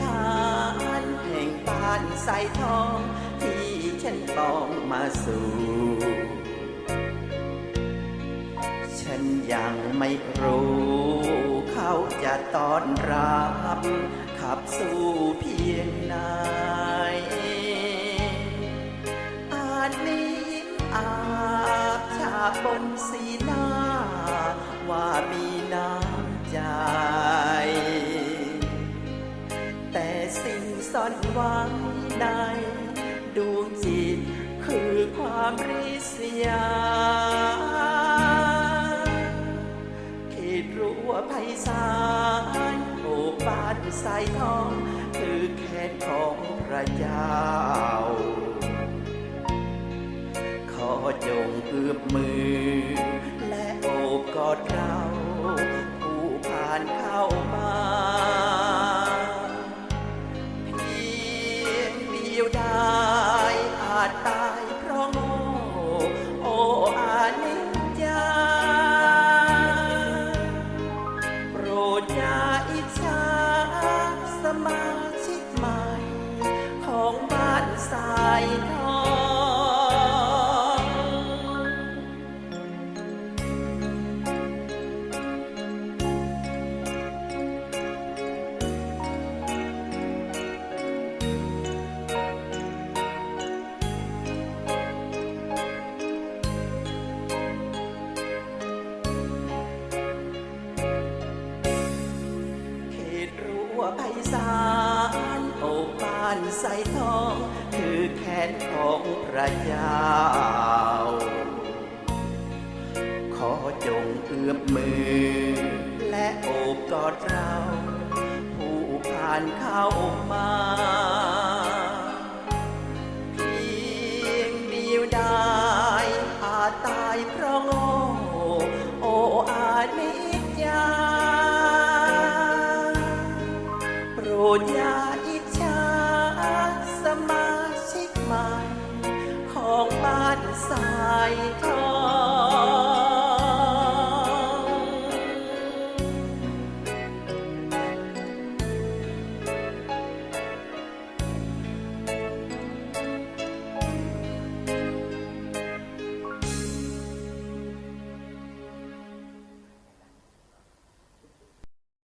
ถานแห่งบ้านใสทอง ที่ฉันต้องมาสู่ ฉันยังไม่รู้ เขาจะต้อนรับ ขับสู้เพียงไหนอาจมียิ้มอาบฉาบนสีหน้า ว่ามีน้ำใจ ซ่อนไว้ในดวงจิตคือความริษยาเขตรั้วไพศาลโอบบ้านสายทอง คือแขนของพระเจ้า ขอจงเอื้อมมือ และโอบกอดเรา ผู้ผ่านเข้ามาานใส่ทอง คือแขนของพระยาวาขอจงเอื้อมมือ และโอบกอดเรา ผู้ผ่านเข้ามาเพียงเดียวดายอาจตายเพราะโง่โออาจนิจยาโปรดยา ของบ้านสายทอง